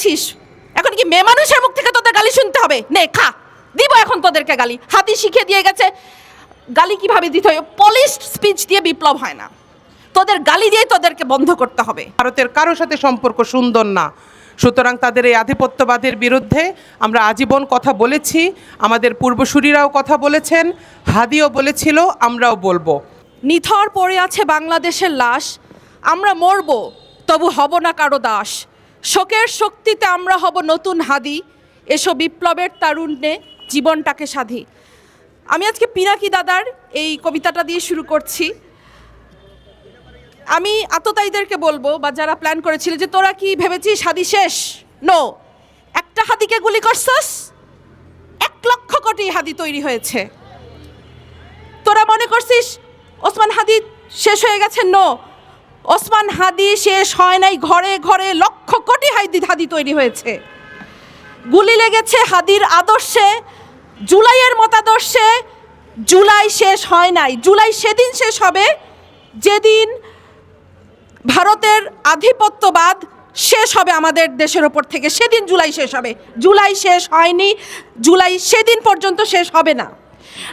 মেরেছিস এখন কি মেয়ে মানুষের মুখ থেকে তোদের গালি শুনতে হবে? নে খা। দিব এখন তোদেরকে গালি। হাতি শিখে দিয়ে গেছে। গালি কীভাবে দিতে হয়? পলিশড স্পিচ দিয়ে বিপ্লব হয় না। তোদের গালি দিয়ে তোদেরকে বন্ধ করতে হবে। ভারতের কারোর সাথে সম্পর্ক সুন্দর না। সুতরাং তাদের এই আধিপত্যবাদের বিরুদ্ধে আমরা আজীবন কথা বলেছি। আমাদের পূর্বসূরিরাও কথা বলেছেন। হাদিও বলেছিল আমরাও বলব। নিথর পড়ে আছে বাংলাদেশের লাশ। আমরা মরব তবু হব না কারও দাস। শোকের শক্তিতে আমরা হব নতুন হাদি। এসো বিপ্লবের তারুণ্যে জীবনটাকে সাধি। আমি আজকে পিনাকি দাদার এই কবিতাটা দিয়ে শুরু করছি। আমি আততায়ীদেরকে বলব বা যারা প্ল্যান করেছিল যে তোরা কি ভেবেছিস হাদি শেষ? নো একটা হাদিকে গুলি করছস, এক লক্ষ কোটি হাদি তৈরি হয়েছে। তোরা মনে করছিস ওসমান হাদি শেষ হয়ে গেছে? নো ওসমান হাদি শেষ হয় নাই, ঘরে ঘরে লক্ষ কোটি হাদি হাদি তৈরি হয়েছে। গুলি লেগেছে হাদির আদর্শে, জুলাইয়ের মতাদর্শে, জুলাই শেষ হয় নাই। জুলাই সেদিন শেষ হবে, যেদিন ভারতের আধিপত্যবাদ শেষ হবে আমাদের দেশের ওপর থেকে। সেদিন জুলাই শেষ হবে। জুলাই শেষ হয়নি, জুলাই সেদিন পর্যন্ত শেষ হবে না।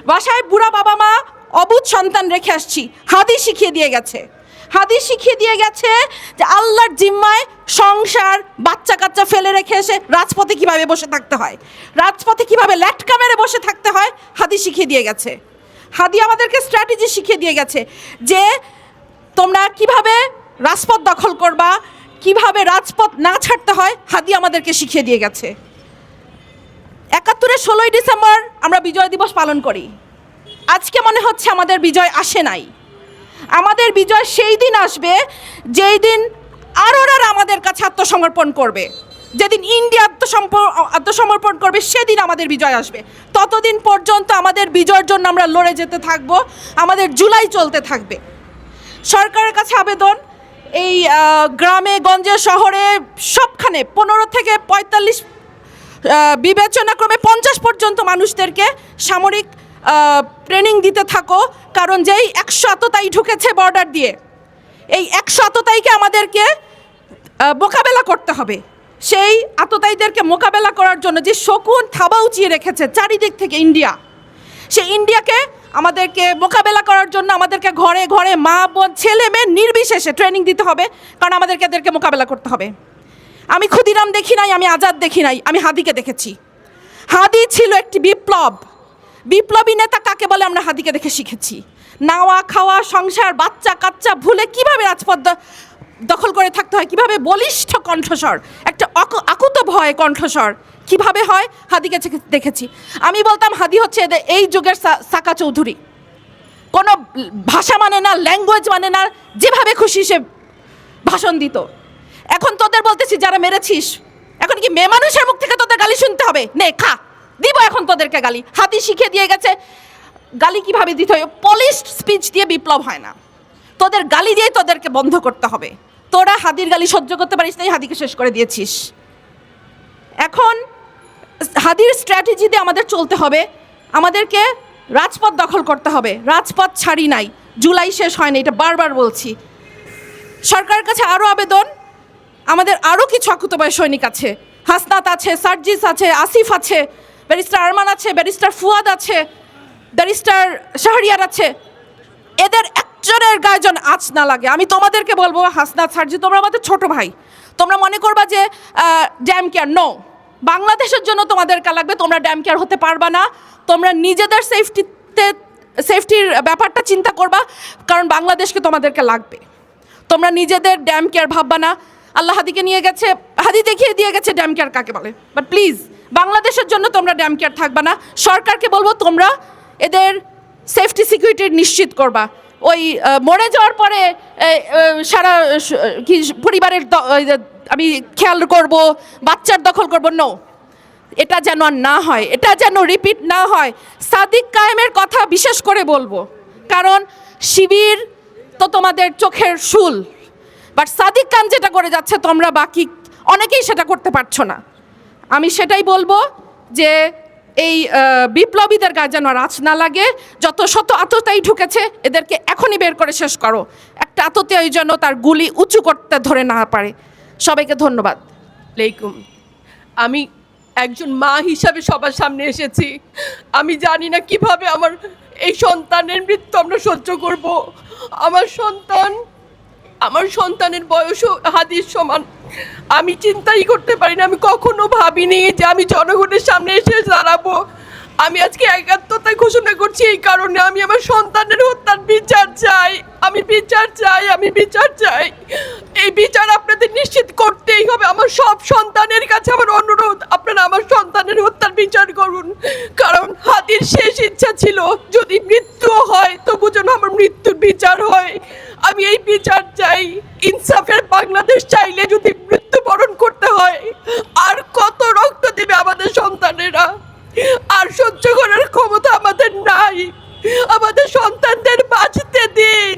বাসায় বুড়া বাবা মা, অবুধ সন্তান রেখে আসছি। হাদি শিখিয়ে দিয়ে গেছে। হাদি শিখিয়ে দিয়ে গেছে যে আল্লাহর জিম্মায় সংসার বাচ্চা কাচ্চা ফেলে রেখে এসে রাজপথে কীভাবে বসে থাকতে হয়? রাজপথে কীভাবে ল্যাটকা মেরে বসে থাকতে হয়? হাদি শিখিয়ে দিয়ে গেছে। হাদি আমাদেরকে স্ট্র্যাটেজি শিখিয়ে দিয়ে গেছে যে তোমরা কীভাবে রাজপথ দখল করবা, কীভাবে রাজপথ না ছাড়তে হয়, হাদি আমাদেরকে শিখিয়ে দিয়ে গেছে। একাত্তরের ষোলোই ডিসেম্বর আমরা বিজয় দিবস পালন করি। আজকে মনে হচ্ছে আমাদের বিজয় আসে নাই। আমাদের বিজয় সেই দিন আসবে যেই দিন আরোরা আমাদের কাছে আত্মসমর্পণ করবে। যেদিন ইন্ডিয়া আত্মসম্প আত্মসমর্পণ করবে, সেদিন আমাদের বিজয় আসবে। ততদিন পর্যন্ত আমাদের বিজয়ের জন্য আমরা লড়ে যেতে থাকব, আমাদের জুলাই চলতে থাকবে। সরকারের কাছে আবেদন, এই গ্রামে, গঞ্জে, শহরে সবখানে পনেরো থেকে পঁয়তাল্লিশ বিবেচনাক্রমে পঞ্চাশ পর্যন্ত মানুষদেরকে সামরিক ট্রেনিং দিতে থাকো, কারণ যেই একশো আততাই ঢুকেছে বর্ডার দিয়ে, এই একশো আততাইকে আমাদেরকে মোকাবেলা করতে হবে। সেই আততায়ীদেরকে মোকাবেলা করার জন্য যে শকুন থাবা উঁচিয়ে রেখেছে চারিদিক থেকে ইন্ডিয়া, সেই ইন্ডিয়াকে আমাদেরকে মোকাবেলা করার জন্য আমাদেরকে ঘরে ঘরে মা, বোন, ছেলে, মেয়ে নির্বিশেষে ট্রেনিং দিতে হবে, কারণ আমাদেরকে এদেরকে মোকাবেলা করতে হবে। আমি ক্ষুদিরাম দেখি নাই, আমি আজাদ দেখি নাই, আমি হাদিকে দেখেছি। হাদি ছিল একটি বিপ্লব। বিপ্লবী নেতা কাকে বলে আমরা হাদিকে দেখে শিখেছি? নাওয়া, খাওয়া, সংসার, বাচ্চা, কাচ্চা ভুলে কীভাবে রাজপথ দখল করে থাকতে হয়? কীভাবে বলিষ্ঠ কণ্ঠস্বর, একটা আকুত ভয় কণ্ঠস্বর, কীভাবে হয়? হাদিকে দেখেছি। আমি বলতাম, হাদি হচ্ছে এদের এই যুগের সাকা চৌধুরী। কোনো ভাষা মানে না, ল্যাঙ্গুয়েজ মানে না, যেভাবে খুশি সে ভাষণ দিত। এখন তোদের বলতেছি, যারা মেরেছিস, এখন কি মেয়ে মানুষের মুখ থেকে তোদের গালি শুনতে হবে? নে, খা। দিব এখন তোদেরকে গালি। হাতি শিখে দিয়ে গেছে। গালি কীভাবে দিতে হয়? পলিশড স্পিচ দিয়ে বিপ্লব হয় না। তোদের গালি দিয়ে তোদেরকে বন্ধ করতে হবে। তোরা হাদির গালি সহ্য করতে পারিস নাই হাদিকে শেষ করে দিয়েছিস। এখন হাদির স্ট্র্যাটেজিতে আমাদের চলতে হবে। আমাদেরকে রাজপথ দখল করতে হবে। রাজপথ ছাড়ি নাই। জুলাই শেষ হয়নি এটা বারবার বলছি। সরকারের কাছে আরও আবেদন। আমাদের আরও কিছু অকুতবয় সৈনিক আছে। হাসনাত আছে, সার্জিস আছে, আসিফ আছে। ব্যারিস্টার আরমান আছে, ব্যারিস্টার ফুয়াদ আছে, ব্যারিস্টার শাহরিয়ার আছে। এদের একজনের গায়ে যেন আঁচ না লাগে। আমি তোমাদেরকে বলব, হাসনাত সার্জি, তোমরা আমাদের ছোট ভাই। তোমরা মনে করবা যে ড্যাম কেয়ার নো বাংলাদেশের জন্য তোমাদের তোমাদেরকে লাগবে, তোমরা ড্যাম কেয়ার হতে পারবা না। তোমরা নিজেদের সেফটিতে সেফটির ব্যাপারটা চিন্তা করবা, কারণ বাংলাদেশকে তোমাদেরকে লাগবে। তোমরা নিজেদের ড্যাম কেয়ার ভাববা না। আল্লাহ হাদিকে নিয়ে গেছে হাদি দেখিয়ে দিয়ে গেছে ড্যাম কেয়ার কাকে বলে? বাট প্লিজ বাংলাদেশের জন্য তোমরা ড্যাম কেয়ার থাকবা না। সরকারকে বলব তোমরা এদের সেফটি সিকিউরিটি নিশ্চিত করবা। ওই মরে যাওয়ার পরে সারা কি, পরিবারের আমি খেয়াল করব, বাচ্চার দখল করব। নো এটা যেন আর না হয়, এটা যেন রিপিট না হয়। সাদিক কায়েমের কথা বিশেষ করে বলব। কারণ শিবির তো তোমাদের চোখের শুল। বাট সাদিক খান যেটা করে যাচ্ছে, তোমরা বাকি অনেকেই সেটা করতে পারছ না। আমি সেটাই বলব যে এই বিপ্লবীদের গায়ে যেন আঁচ না লাগে, যত শত আততায়ী ঢুকেছে, এদেরকে এখনই বের করে শেষ করো। একটা আততায়ী যেন তার গুলি উঁচু করতে ধরে না পারে। সবাইকে ধন্যবাদ। আলাইকুম। আমি একজন মা হিসাবে সবার সামনে এসেছি। আমি জানি না কীভাবে আমার এই সন্তানের মৃত্যু আমরা সহ্য করব। আমার সন্তান আমার সন্তানের বয়সও হাদির সমান। আমি চিন্তাই করতে পারি না, আমি কখনো ভাবিনি যে আমি জনগণের সামনে এসে দাঁড়াবো। আমি আজকে একাত্মতা ঘোষণা করছি এই কারণে আমি আমার সন্তানের হত্যার বিচার চাই। আমি বিচার চাই, আমি বিচার চাই। এই বিচার আপনাদের নিশ্চিত করতেই হবে। আমার সব সন্তানের কাছে আমার অনুরোধ, আপনারা আমার সন্তানের হত্যার বিচার করুন। কারণ হাতির শেষ ইচ্ছা ছিল, যদি মৃত্যু হয়, তবু যেন আমার মৃত্যুর বিচার হয়। আমি এই বিচার চাই। ইনসাফের বাংলাদেশ চাইলে যদি মৃত্যুবরণ করতে হয় আর কত রক্ত দেবে আমাদের সন্তানেরা আর সহ্য করার ক্ষমতা আমাদের নাই আমাদের সন্তানদের বাঁচতে দিন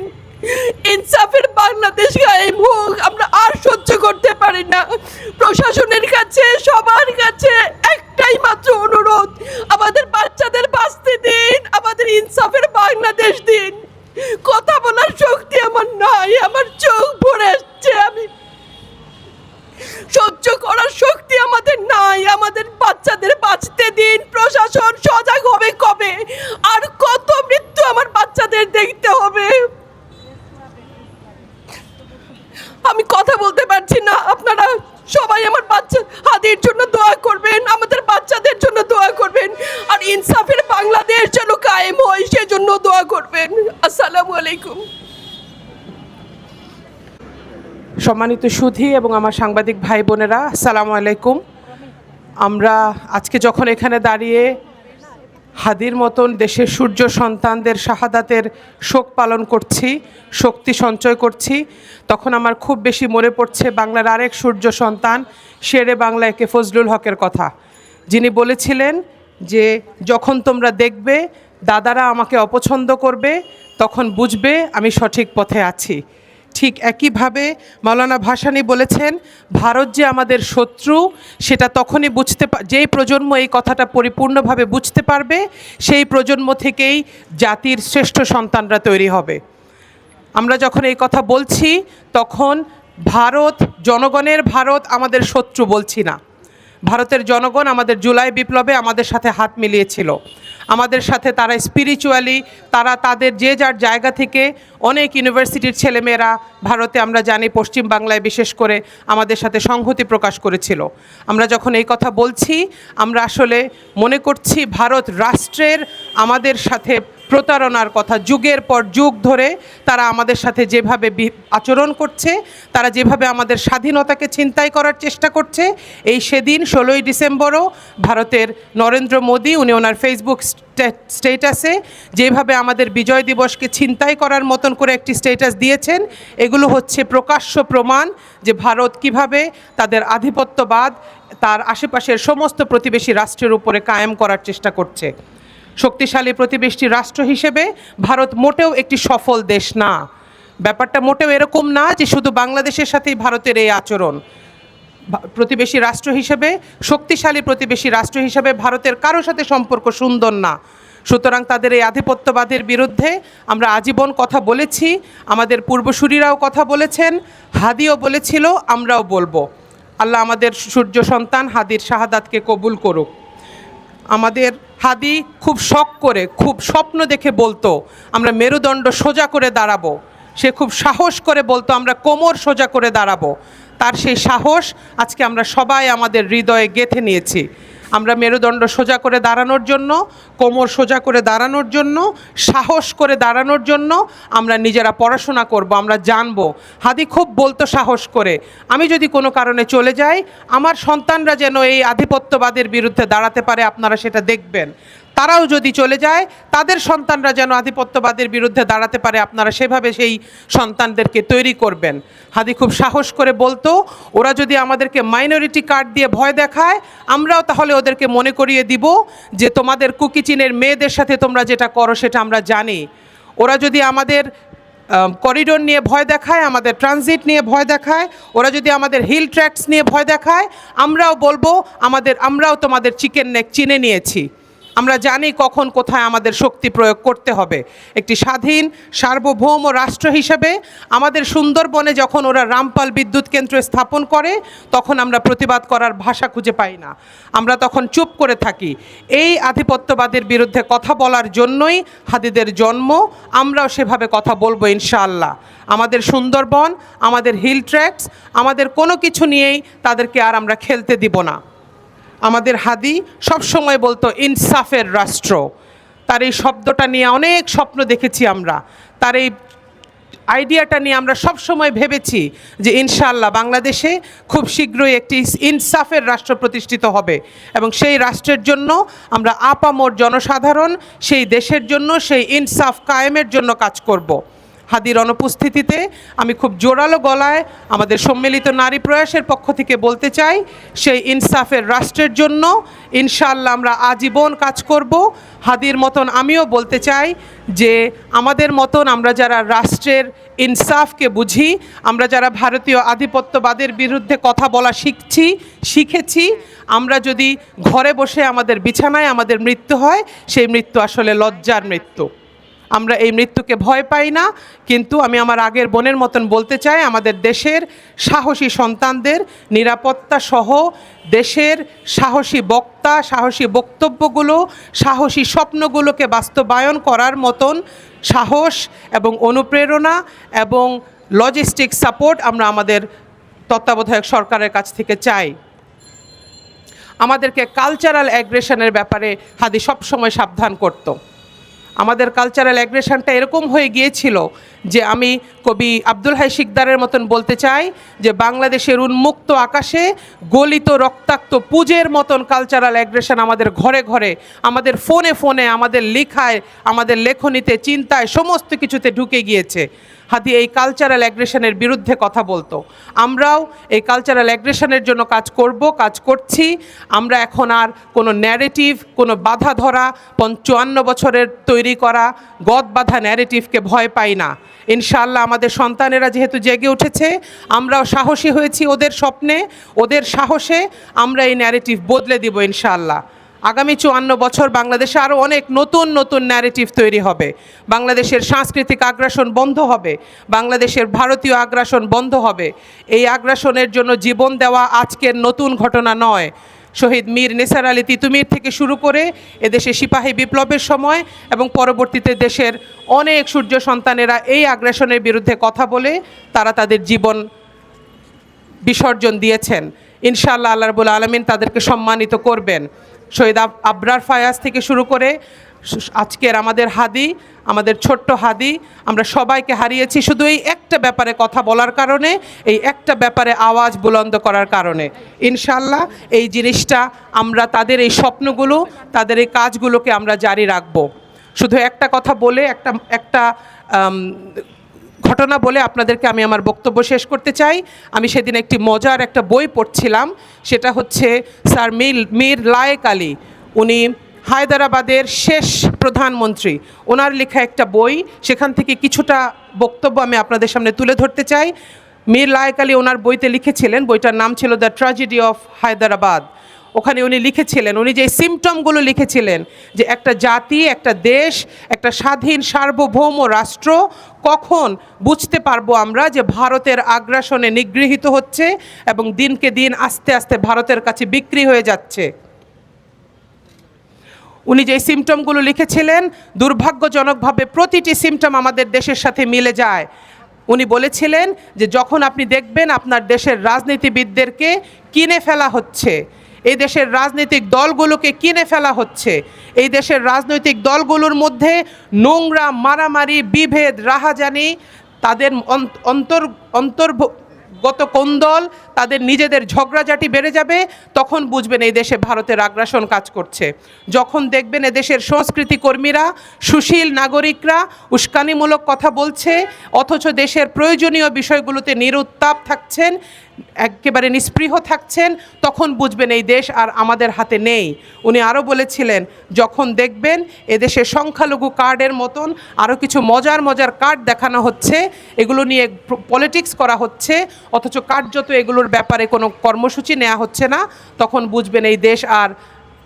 ইনসাফের বাংলাদেশ গায়েব হোক আমরা আর সহ্য করতে পারি না প্রশাসনের কাছে সবার কাছে একটাই মাত্র অনুরোধ আমাদের বাচ্চাদের বাঁচতে দিন আমাদের ইনসাফের বাংলাদেশ দিন কথা বলার শক্তি আমার নাই আমার চোখ ভরে আসছে আমি সহ্য করার শক্তি আমাদের নাই আমাদের বাচ্চাদের বাঁচতে দিন প্রশাসন সজাগ হবে কবে আর কত মৃত্যু আমার বাচ্চাদের দেখতে হবে আমি কথা বলতে পারছি না আপনারা সবাই আমার বাচ্চা হাদির জন্য দোয়া করবেন আমাদের বাচ্চাদের জন্য দোয়া করবেন আর ইনসাফের বাংলাদেশ যেন কায়েম হয় সেজন্য দোয়া করবেন আসসালামু আলাইকুম সম্মানিত সুধী এবং আমার সাংবাদিক ভাই বোনেরা, আসসালামু আলাইকুম। আমরা আজকে যখন এখানে দাঁড়িয়ে হাদির মতন দেশের সূর্য সন্তানদের শাহাদাতের শোক পালন করছি, শক্তি সঞ্চয় করছি, তখন আমার খুব বেশি মনে পড়ছে বাংলার আরেক সূর্য সন্তান শেরে বাংলা একে ফজলুল হকের কথা। যিনি বলেছিলেন যে, যখন তোমরা দেখবে, দাদারা আমাকে অপছন্দ করবে, তখন বুঝবে আমি সঠিক পথে আছি। ঠিক একইভাবে মাওলানা ভাসানী বলেছেন, ভারত যে আমাদের শত্রু, সেটা তখনই বুঝতে যেই প্রজন্ম এই কথাটা পরিপূর্ণভাবে বুঝতে পারবে, সেই প্রজন্ম থেকেই জাতির শ্রেষ্ঠ সন্তানরা তৈরি হবে। আমরা যখন এই কথা বলছি, তখন ভারত, জনগণের ভারত আমাদের শত্রু বলছি না। ভারতের জনগণ আমাদের জুলাই বিপ্লবে আমাদের সাথে হাত মিলিয়েছিল। আমাদের সাথে তারা স্পিরিচুয়ালি তারা তাদের যে যার জায়গা থেকে অনেক ইউনিভার্সিটির ছেলেমেয়েরা ভারতে আমরা জানি, পশ্চিম বাংলায় বিশেষ করে আমাদের সাথে সংহতি প্রকাশ করেছিল। আমরা যখন এই কথা বলছি, আমরা আসলে মনে করছি ভারত রাষ্ট্রের আমাদের সাথে প্রতারণার কথা, যুগের পর যুগ ধরে তারা আমাদের সাথে যেভাবে আচরণ করছে, তারা যেভাবে আমাদের স্বাধীনতাকে ছিনতাই করার চেষ্টা করছে, এই সেদিন ষোলোই ডিসেম্বরও ভারতের নরেন্দ্র মোদী, উনি ওনার ফেসবুক স্টে- স্টেটাসে যেভাবে আমাদের বিজয় দিবসকে ছিনতাই করার মতন করে একটি স্টেটাস দিয়েছেন, এগুলো হচ্ছে প্রকাশ্য প্রমাণ যে ভারত কীভাবে তাদের আধিপত্যবাদ, তার আশেপাশের সমস্ত প্রতিবেশী রাষ্ট্রের উপরে কায়েম করার চেষ্টা করছে। শক্তিশালী প্রতিবেশী রাষ্ট্র হিসেবে ভারত মোটেও একটি সফল দেশ না। ব্যাপারটা মোটেও এরকম না যে শুধু বাংলাদেশের সাথেই ভারতের এই আচরণ। প্রতিবেশী রাষ্ট্র হিসেবে, শক্তিশালী প্রতিবেশী রাষ্ট্র হিসেবে ভারতের কারও সাথে সম্পর্ক সুন্দর না। সুতরাং তাদের এই আধিপত্যবাদের বিরুদ্ধে আমরা আজীবন কথা বলেছি, আমাদের পূর্বসূরিরাও কথা বলেছেন, হাদিও বলেছিল, আমরাও বলব। আল্লাহ আমাদের সূর্য সন্তান হাদির শাহাদাতকে কবুল করুক। আমাদের হাদি খুব শখ করে, খুব স্বপ্ন দেখে বলতো, আমরা মেরুদণ্ড সোজা করে দাঁড়াবো। সে খুব সাহস করে বলতো, আমরা কোমর সোজা করে দাঁড়াবো। তার সেই সাহস আজকে আমরা সবাই আমাদের হৃদয়ে গেঁথে নিয়েছি। আমরা মেরুদণ্ড সোজা করে দাঁড়ানোর জন্য, কোমর সোজা করে দাঁড়ানোর জন্য, সাহস করে দাঁড়ানোর জন্য আমরা নিজেরা পড়াশোনা করব, আমরা জানব। হাদি খুব বলতো সাহস করে। আমি যদি কোনো কারণে চলে যাই, আমার সন্তানরা যেন এই আধিপত্যবাদের বিরুদ্ধে দাঁড়াতে পারে, আপনারা সেটা দেখবেন। তারাও যদি চলে যায়, তাদের সন্তানরা যেন আধিপত্যবাদের বিরুদ্ধে দাঁড়াতে পারে, আপনারা সেভাবে সেই সন্তানদেরকে তৈরি করবেন। হাদি খুব সাহস করে বলতো, ওরা যদি আমাদেরকে মাইনরিটি কার্ড দিয়ে ভয় দেখায়, আমরাও তাহলে ওদেরকে মনে করিয়ে দিব যে তোমাদের কুকিচিনের মেয়েদের সাথে তোমরা যেটা করো সেটা আমরা জানি। ওরা যদি আমাদের করিডোর নিয়ে ভয় দেখায়, আমাদের ট্রানজিট নিয়ে ভয় দেখায়, ওরা যদি আমাদের হিল ট্র্যাক্স নিয়ে ভয় দেখায়, আমরাও বলব, আমাদের, আমরাও তোমাদের চিকেন নেক চিনে নিয়েছি। আমরা জানি কখন কোথায় আমাদের শক্তি প্রয়োগ করতে হবে। একটি স্বাধীন, সার্বভৌম রাষ্ট্র হিসেবে আমাদের সুন্দরবনে যখন ওরা রামপাল বিদ্যুৎ কেন্দ্র স্থাপন করে, তখন আমরা প্রতিবাদ করার ভাষা খুঁজে পাই না। আমরা তখন চুপ করে থাকি। এই আধিপত্যবাদের বিরুদ্ধে কথা বলার জন্যই হাদিদের জন্ম, আমরাও সেভাবে কথা বলব ইনশাআল্লাহ। আমাদের সুন্দরবন, আমাদের হিল ট্র্যাক্স আমাদের কোনো কিছু নিয়েই তাদেরকে আর আমরা খেলতে দিব না। আমাদের হাদি সবসময় বলতো, ইনসাফের রাষ্ট্র। তার এই শব্দটা নিয়ে অনেক স্বপ্ন দেখেছি আমরা। তার এই আইডিয়াটা নিয়ে আমরা সব সময় ভেবেছি যে, ইনশাআল্লাহ বাংলাদেশে খুব শীঘ্রই একটি ইনসাফের রাষ্ট্র প্রতিষ্ঠিত হবে। এবং সেই রাষ্ট্রের জন্য আমরা আপামর জনসাধারণ, সেই দেশের জন্য সেই ইনসাফ কায়েমের জন্য কাজ করব। হাদির অনুপস্থিতিতে আমি খুব জোরালো গলায় আমাদের সম্মিলিত নারী প্রয়াসের পক্ষ থেকে বলতে চাই, সেই ইনসাফের রাষ্ট্রের জন্য ইনশাল্লাহ আমরা আজীবন কাজ করব। হাদির মতন আমিও বলতে চাই যে আমাদের মতন আমরা যারা রাষ্ট্রের ইনসাফকে বুঝি, আমরা যারা ভারতীয় আধিপত্যবাদের বিরুদ্ধে কথা বলা শিখছি, শিখেছি, আমরা যদি ঘরে বসে আমাদের বিছানায় আমাদের মৃত্যু হয়, সেই মৃত্যু আসলে লজ্জার মৃত্যু। আমরা এই মৃত্যুকে ভয় পাই না, কিন্তু আমি আমার আগের বোনের মতন বলতে চাই, আমাদের দেশের সাহসী সন্তানদের নিরাপত্তা সহ দেশের সাহসী বক্তা, সাহসী বক্তব্যগুলো, সাহসী স্বপ্নগুলোকে বাস্তবায়ন করার মতন সাহস এবং অনুপ্রেরণা এবং লজিস্টিক সাপোর্ট আমরা আমাদের তত্ত্বাবধায়ক সরকারের কাছ থেকে চাই। আমাদেরকে কালচারাল অ্যাগ্রেশনের ব্যাপারে হাদি সবসময় সাবধান করতো। আমাদের কালচারাল অ্যাগ্রেশনটা এরকম হয়ে গিয়েছিল যে আমি কবি আব্দুল হাই শিকদারের মতন বলতে চাই যে বাংলাদেশের উন্মুক্ত আকাশে গলিত রক্তাক্ত পুজের মতন কালচারাল অ্যাগ্রেশন আমাদের ঘরে ঘরে, আমাদের ফোনে ফোনে আমাদের লেখায়, আমাদের লেখনীতে, চিন্তায় সমস্ত কিছুতে ঢুকে গিয়েছে। হাদি এই কালচারাল অ্যাগ্রেশনের বিরুদ্ধে কথা বলতো। আমরাও এই কালচারাল অ্যাগ্রেশনের জন্য কাজ করব, কাজ করছি। আমরা এখন আর কোনো ন্যারেটিভ কোনো বাধা ধরা, পঞ্চান্ন বছরের তৈরি করা গদ বাধা ন্যারেটিভকে ভয় পাই না। ইনশাআল্লাহ আমাদের সন্তানেরা যেহেতু জেগে উঠেছে, আমরাও সাহসী হয়েছি ওদের স্বপ্নে, ওদের সাহসে আমরা এই ন্যারেটিভ বদলে দিব ইনশাআল্লাহ। আগামী চুয়ান্ন বছর বাংলাদেশে আরও অনেক নতুন নতুন ন্যারেটিভ তৈরি হবে। বাংলাদেশের সাংস্কৃতিক আগ্রাসন বন্ধ হবে। বাংলাদেশের ভারতীয় আগ্রাসন বন্ধ হবে। এই আগ্রাসনের জন্য জীবন দেওয়া আজকের নতুন ঘটনা নয়। শহীদ মীর নিসার আলী তিতুমির থেকে শুরু করে এদেশে সিপাহী বিপ্লবের সময় এবং পরবর্তীতে দেশের অনেক সূর্য সন্তানেরা এই আগ্রাসনের বিরুদ্ধে কথা বলে, তারা তাদের জীবন বিসর্জন দিয়েছেন। ইনশাআল্লাহ আল্লাহ রবুল আলমিন তাদেরকে সম্মানিত করবেন। শহীদ আব- আবরার ফায়াজ থেকে শুরু করে আজকের আমাদের হাদি, আমাদের ছোট্ট হাদি, আমরা সবাইকে হারিয়েছি শুধু এই একটা ব্যাপারে কথা বলার কারণে, এই একটা ব্যাপারে আওয়াজ বুলন্দ করার কারণে। ইনশাল্লাহ এই জিনিসটা আমরা তাদের এই স্বপ্নগুলো, তাদের এই কাজগুলোকে আমরা জারি রাখব। শুধু একটা কথা বলে একটা একটা ঘটনা বলে আপনাদেরকে আমি আমার বক্তব্য শেষ করতে চাই। আমি সেদিন একটি মজার একটা বই পড়ছিলাম, সেটা হচ্ছে স্যার মির মীর লায়েক আলী। উনি হায়দ্রাবাদের শেষ প্রধানমন্ত্রী। ওনার লেখা একটা বই, সেখান থেকে কিছুটা বক্তব্য আমি আপনাদের সামনে তুলে ধরতে চাই। মীর লায়েক আলী ওনার বইতে লিখেছিলেন, বইটার নাম ছিল দ্য ট্র্যাজেডি অফ হায়দ্রাবাদ। ওখানে উনি লিখেছিলেন, উনি যে সিমটমগুলো লিখেছিলেন, যে একটা জাতি, একটা দেশ, একটা স্বাধীন সার্বভৌম রাষ্ট্র কখন বুঝতে পারব আমরা যে ভারতের আগ্রাসনে নিগৃহীত হচ্ছে এবং দিনকে দিন আস্তে আস্তে ভারতের কাছে বিক্রি হয়ে যাচ্ছে? উনি যে সিমটমগুলো লিখেছিলেন, দুর্ভাগ্যজনকভাবে প্রতিটি সিমটম আমাদের দেশের সাথে মিলে যায়। উনি বলেছিলেন যে যখন আপনি দেখবেন আপনার দেশের রাজনীতিবিদদেরকে কিনে ফেলা হচ্ছে এই দেশের রাজনৈতিক দলগুলোকে কিনে ফেলা হচ্ছে। এই দেশের রাজনৈতিক দলগুলোর মধ্যে নোংরা, মারামারি, বিভেদ, রাহাজানি, তাদের অন্ত- অন্তর, অন্তর্গত কোন্দল তাদের নিজেদের ঝগড়াঝাটি বেড়ে যাবে, তখন বুঝবেন এই দেশে ভারতের আগ্রাসন কাজ করছে। যখন দেখবেন এদেশের সংস্কৃতি কর্মীরা, সুশীল নাগরিকরা উস্কানিমূলক কথা বলছে, অথচ দেশের প্রয়োজনীয় বিষয়গুলোতে নিরুত্তাপ থাকছেন একেবারে নিস্পৃহ থাকছেন, তখন বুঝবেন এই দেশ আর আমাদের হাতে নেই। উনি আরও বলেছিলেন, যখন দেখবেন এদেশে সংখ্যালঘু কার্ডের মতন আরও কিছু মজার মজার কার্ড দেখানো হচ্ছে, এগুলো নিয়ে পলিটিক্স করা হচ্ছে, অথচ কার্যত এগুলোর ব্যাপারে কোনো কর্মসূচি নেওয়া হচ্ছে না, তখন বুঝবেন এই দেশ আর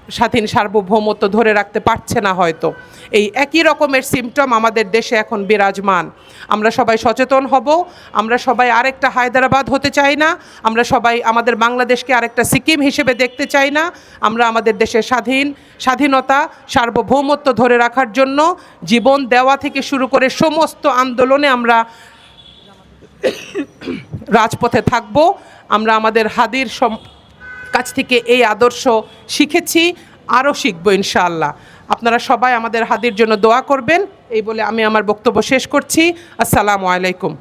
স্বাধীন সার্বভৌমত্ব ধরে রাখতে পারছে না হয়তো। এই একই রকমের সিমটম আমাদের দেশে এখন বিরাজমান। আমরা সবাই সচেতন হব, আমরা সবাই আরেকটা হায়দ্রাবাদ হতে চাই না, আমরা সবাই আমাদের বাংলাদেশকে আরেকটা সিকিম হিসেবে দেখতে চাই না, আমরা আমাদের দেশের স্বাধীন, স্বাধীনতা, সার্বভৌমত্ব ধরে রাখার জন্য জীবন দেওয়া থেকে শুরু করে সমস্ত আন্দোলনে আমরা রাজপথে থাকব। আমরা আমাদের হাদির কাছ থেকে এই আদর্শ শিখেছি, আরও শিখব ইনশাআল্লাহ। আপনারা সবাই আমাদের হাদির জন্য দোয়া করবেন, এই বলে আমি আমার বক্তব্য শেষ করছি। আসসালামু আলাইকুম।